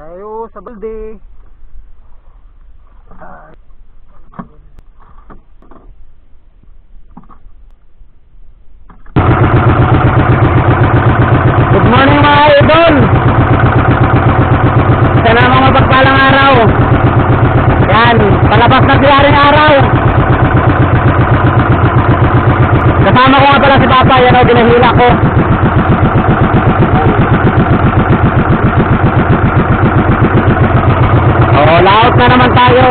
Tayo sa balde. Good morning mga idol! Sana mga mapagpalang araw. Yan, palabas na siyaring araw. Kasama ko nga pala si Papa, yan o, binahila ko. Oo, laot na naman tayo.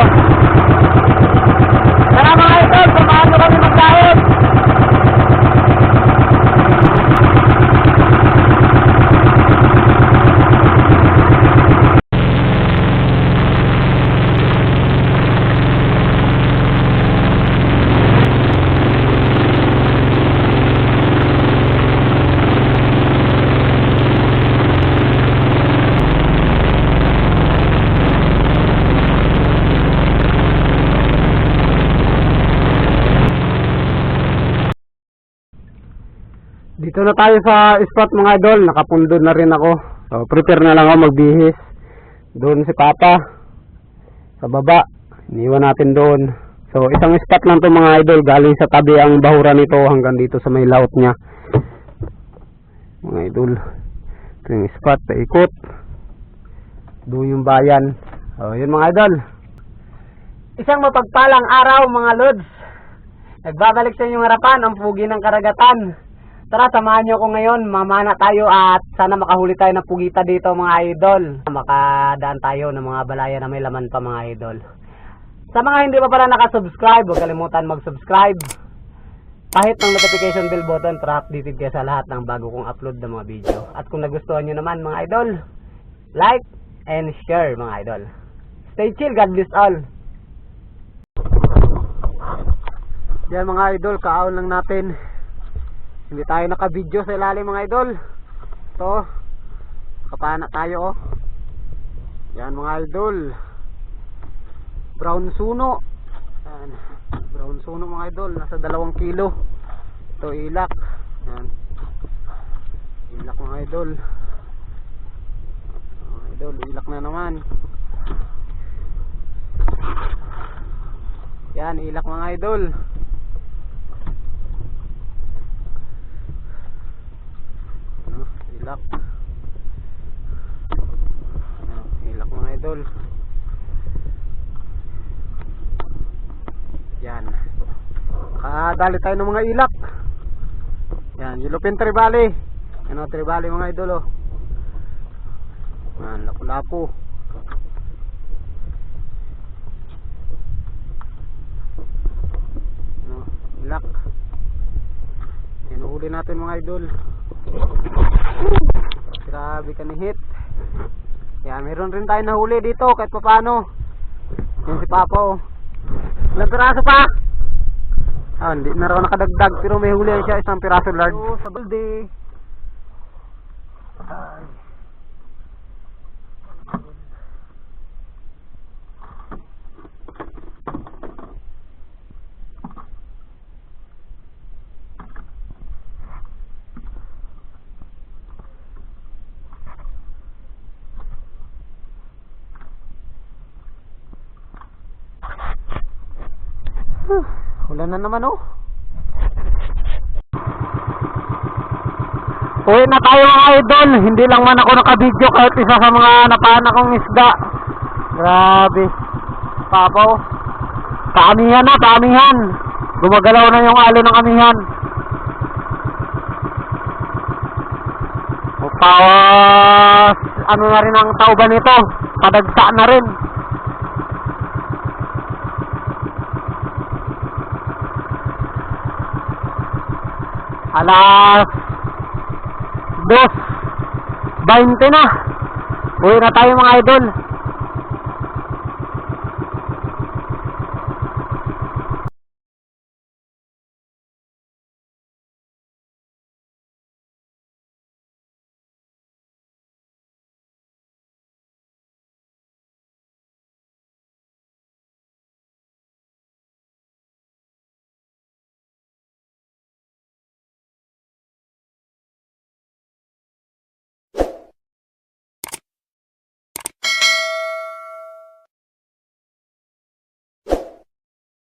Tara mga idol, samahan mo kami maglaot. Dito na tayo sa spot mga idol, nakapundo na rin ako. So, prepare na lang ako magbihis. Doon si Papa. Sa baba. Iniwan natin doon. So, isang spot lang to mga idol. Galing sa tabi ang bahura nito hanggang dito sa may laut niya. Mga idol. Ito yung spot. Paikot. Doon yung bayan. So, yun mga idol. Isang mapagpalang araw mga lods. Nagbabalik sa inyong harapan ang pugi ng karagatan. Tara, samahan nyo ako ngayon. Mamana tayo at sana makahuli tayo ng pugita dito mga idol. Makadaan tayo ng mga balaya na may laman pa mga idol. Sa mga hindi pa pala nakasubscribe, huwag kalimutan mag-subscribe. Pahit ng notification bell button para updated kayo sa lahat ng bago kong upload ng mga video. At kung nagustuhan nyo naman mga idol, like and share mga idol. Stay chill, God bless all. Yan mga idol, kaon lang natin. Hindi tayo naka-video sa ilalim mga idol. Ito. Kapana tayo oh. Yan mga idol. Brown suno. Yan. Brown suno mga idol. Nasa dalawang kilo. Ito ilak. Yan. Ilak mga idol. Mga idol, ilak na naman. Yan, ilak mga idol. Ano, ilak. Ano, ilak mga idol. Yan. Nakadali tayo ng mga ilak. Yan, Yulupin Tribali. Ano, Tribali mga idol oh. Yan, lapu-lapu. Ano, ilak. Yan, huli natin mga idol. Grabe ka ni hit. Yan, meron rin tayo nahuli dito kahit pa paano. Yan si Papa oh. Ilang piraso pa? Ah, hindi na raw nakadagdag pero may huli siya isang piraso large. Oh, sa balde. Ay. Huh, Ulan na naman oh. Uwi na tayo mga idol. Hindi lang man ako nakabidyo kahit isa sa mga napana kong isda. Grabe. Papaw. Paamihan na, paamihan. Gumagalaw na yung alo ng amihan. Upawas. Ano na rin ang tauban nito. Padagsa na rin. Alas dos 20 na. Uwi na tayo mga idol